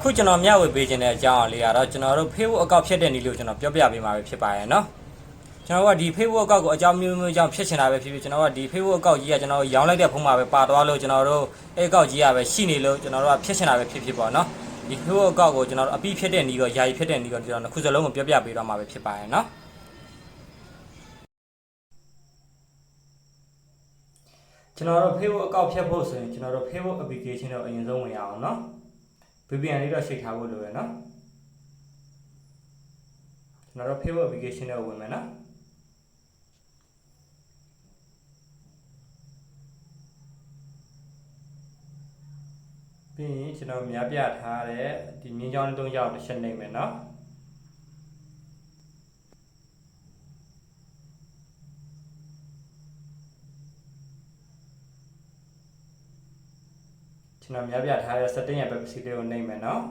ခုကျွန်တော်မျှဝေပေးခြင်းတဲ့အကြောင်းအလေးကတော့ကျွန်တော်တို့ Facebook အကောင့်ဖြတ်တဲ့နည်းလို့ကျွန်တော်ပြောပြပေးမှာပဲဖြစ်ပါရဲ့เนาะကျွန်တော်ကဒီ Facebook အကောင့်ကိုအကြောင်းမျိုးမျိုးကြောင့်ဖြတ်ချင်တာပဲဖြစ်ဖြစ်ကျွန်တော်ကဒီ Facebook အကောင့်ကြီးကကျွန်တော်ရောင်းလိုက်တဲ့ဖုန်းမှာပဲပါသွားလို့ကျွန်တော်တို့အဲ့အကောင့်ကြီးကပဲရှိနေလို့ကျွန်တော်တို့ကဖြတ်ချင်တာပဲဖြစ်ဖြစ်ပေါ့เนาะဒီ Facebook အကောင့်ကိုကျွန်တော်တို့အပြီးဖြတ်တဲ့နည်းတော့ယာယီဖြတ်တဲ့နည်းတော့ကျွန်တော်ခုစလုံးကိုပြောပြပေးတော့မှာပဲဖြစ်ပါရဲ့เนาะကျွန်တော်တို့ Facebook အကောင့်ဖြတ်ဖို့ဆိုရင်ကျွန်တော်တို့ Facebook application ကိုအရင်ဆုံးဝင်ရအောင်เนาะ VPN လေးတော့ရှိထားဖို့လိုရယ်နော်ကျွန်တော်တို့ Facebook application နဲ့ဝင်မယ်နော်ပြီးရင်ကျွန်တော်များပြထားတဲ့ဒီမြင်းကြောင်းတုံးရောက်တစ်ချက်နှိပ်မယ်နော် ကျွန်တော်များပြထားတဲ့ setting ရဲ့ privacy လေးကိုနှိပ်မယ်နော်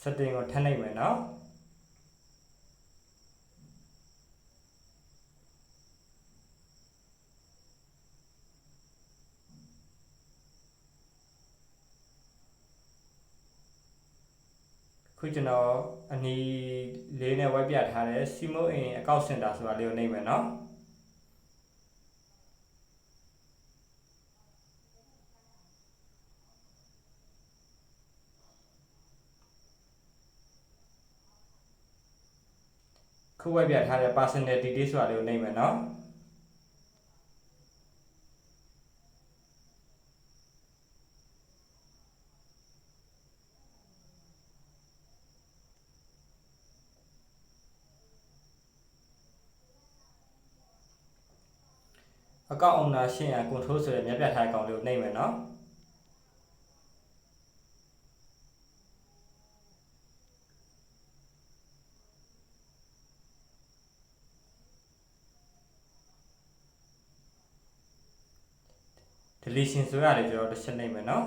စက်တင်ကိုထပ်နှိပ်မယ်နော် ခုကျွန်တော်အနီလေးနဲ့ဝိုက်ပြထားတဲ့ Simo in account center ဆိုတာလေးကိုနှိပ်မယ်နော်ခုဝိုက်ပြထားတဲ့ personal details ဆိုတာလေးကိုနှိပ်မယ်နော် အကောင့် owner ရှင်းရ control ဆိုတဲ့မြတ်ပြထားတဲ့ကောင်လေးကိုနှိပ်မယ်နော်။ deletion ဆိုရတယ်ကျွန်တော်တစ်ချက်နှိပ်မယ်နော်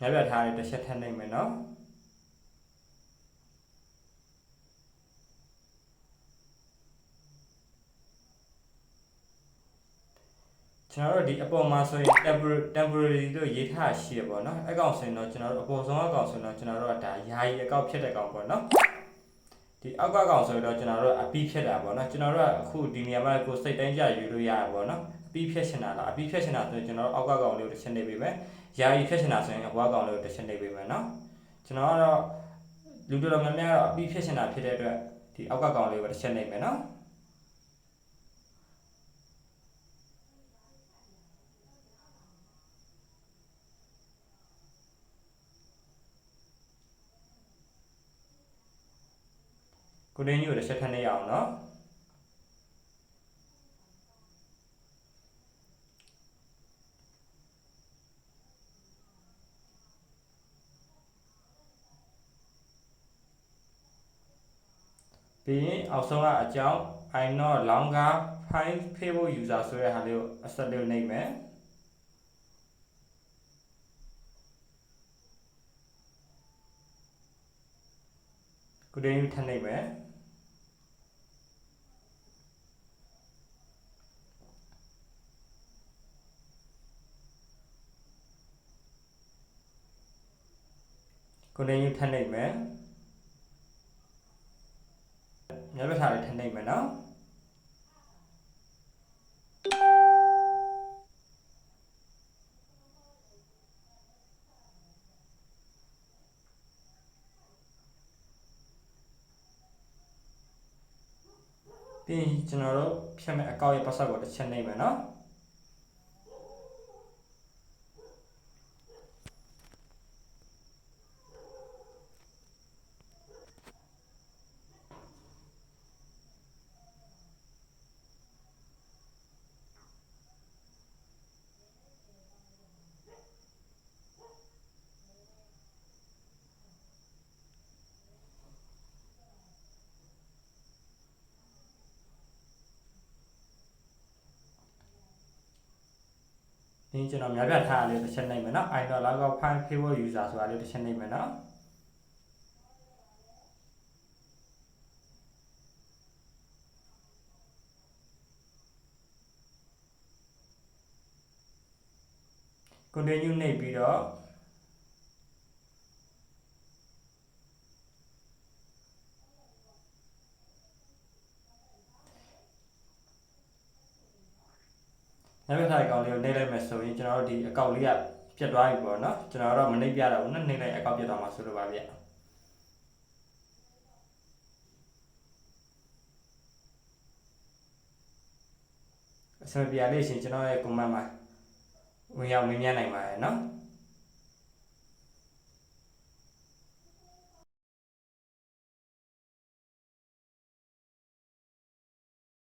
ညပြထားတဲ့တစ်ချက်ထပ်နှိပ်မယ်နော်ကျွန်တော်တို့ဒီအပေါ်မှာဆိုရင် temporary temporary လို့ရေးထားရှိရပေါ့နော်အကောင့်ဆိုရင်တော့ကျွန်တော်တို့အပေါ်ဆုံးအကောင့်ဆိုရင်တော့ကျွန်တော်တို့ကဒါယာယီအကောင့်ဖြစ်တဲ့ကောင်ပေါ့နော်ဒီအောက်ကကောင်ဆိုရင်တော့ကျွန်တော်တို့အပီးဖြစ်တာပေါ့နော်ကျွန်တော်တို့ကအခုဒီနေရာမှာကိုစိတ်တိုင်းကြယူလို့ရရပေါ့နော်အ ပီးဖြစ်ချင်တာလားအပီးဖြစ်ချင်တာဆိုရင်ကျွန်တော်တို့အောက်ကကောင်လေးကိုတစ်ချက်နေပေးမယ်ယာယီဖြစ်ချင်တာဆိုရင်အပေါ်ကောင်လေးကိုတစ်ချက်နေပေးမယ်နော်ကျွန်တော်ကတော့လူတော်တော်များများတော့အပီးဖြစ်ချင်တာဖြစ်တဲ့အတွက်ဒီအောက်ကကောင်လေးကိုတစ်ချက်နေမယ်နော်ကိုရင်းကြီးကိုတစ်ချက်ထပ်နေရအောင်နော် ပြီးရင်အောက်ဆုံးကအကြောင်း I not longer find Facebook user ဆိုတဲ့ဟာလေးကိုအဆက်လေးနှိပ်မယ်ကိုရင်းကြီးထပ်နှိပ်မယ်ကိုနေယူထပ်နိုင်မယ် ညဘက်ထားလေးထပ်နိုင်မယ်နော်ပြီးရင်ကျွန်တော်တို့ဖြတ်မဲ့အကောင့်ရဲ့ password ကိုတစ်ချက်နှိပ်မယ်နော် ဒီကျွန်တော်များပြထားရလေးတစ်ချက်နှိပ်မယ်နော် idol log out file favor user ဆိုတာလေးတစ်ချက်နှိပ်မယ်နော် continue နှိပ်ပြီးတော့ နောက်တစ်ခါအကောင့်လေးကိုနှိပ်လိုက်မယ်ဆိုရင်ကျွန်တော်တို့ဒီအကောင့်လေးကပြတ်သွားပြီပေါ့နော်ကျွန်တော်တော့မနှိပ်ပြတော့ဘူးနော်နှိပ်လိုက်အကောင့်ပြတ်သွားမှာဆိုလိုပါဗျအစမပြလေးရှင်ကျွန်တော်ရဲ့ comment မှာဝင်ရောက်မြင်မြင်နိုင်ပါတယ်နော်